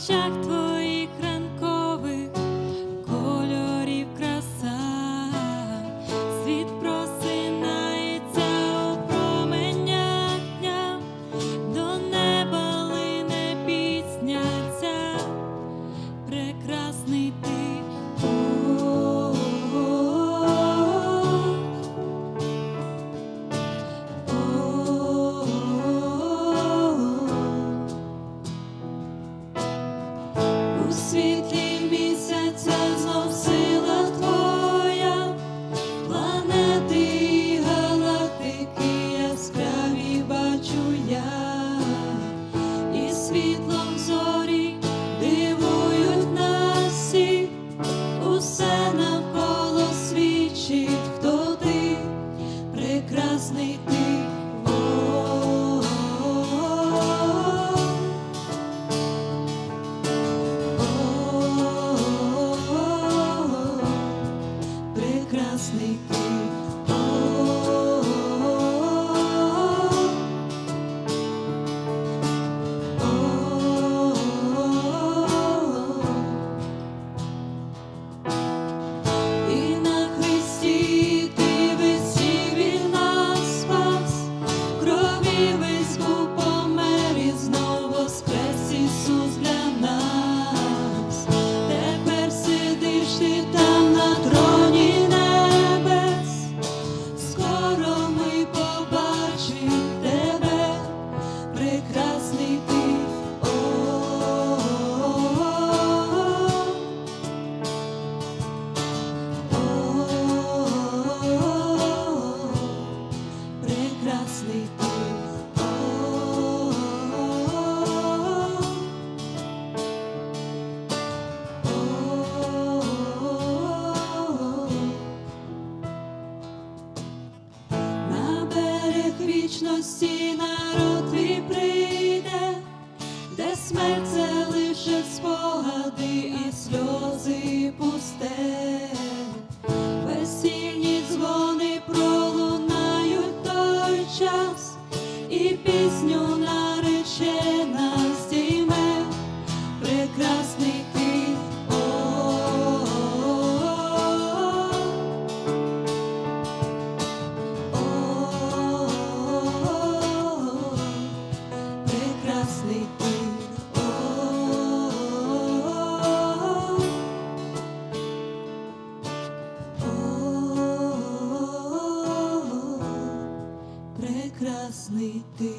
очах твоїх. You. вічності народ твій прийде, де смерть це лише спогади і сльози пусте, весільні дзвони пролунають той час і пісню. Славний ти, прекрасний ти.